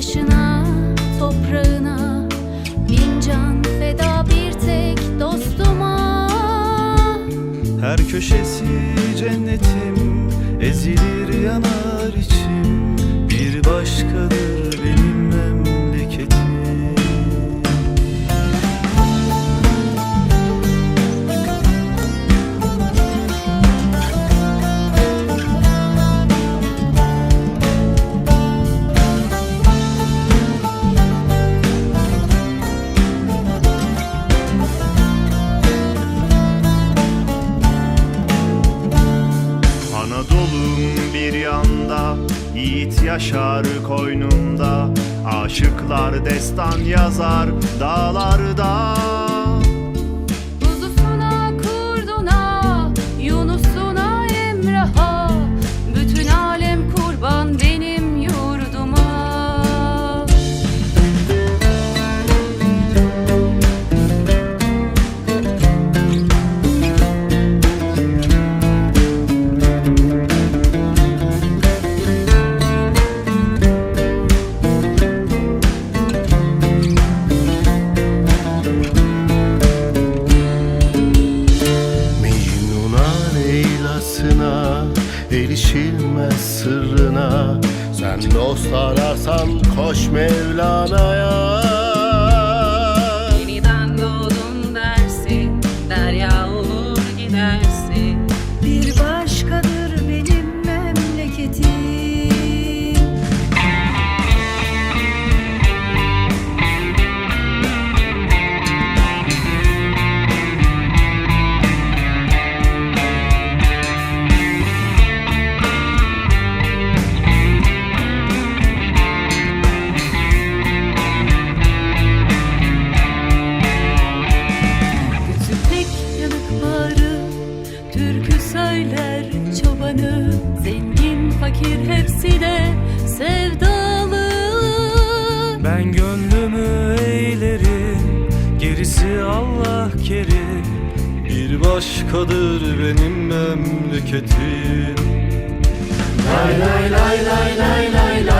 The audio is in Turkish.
taşına, toprağına. Bin can feda bir tek dostuma. Her köşesi cennetim Ezilir yanar içim. Bir başkadır Yiğit yaşar koynumda Aşıklar destan yazar dağlarda Erişilmez sırrına. Sen dost ararsan koş Mevlana'ya fakir hepsi de sevdalı. Ben gönlümü eğlerim Gerisi Allah kerim. Bir başkadır benim memleketim. Lay lay lay lay lay lay lay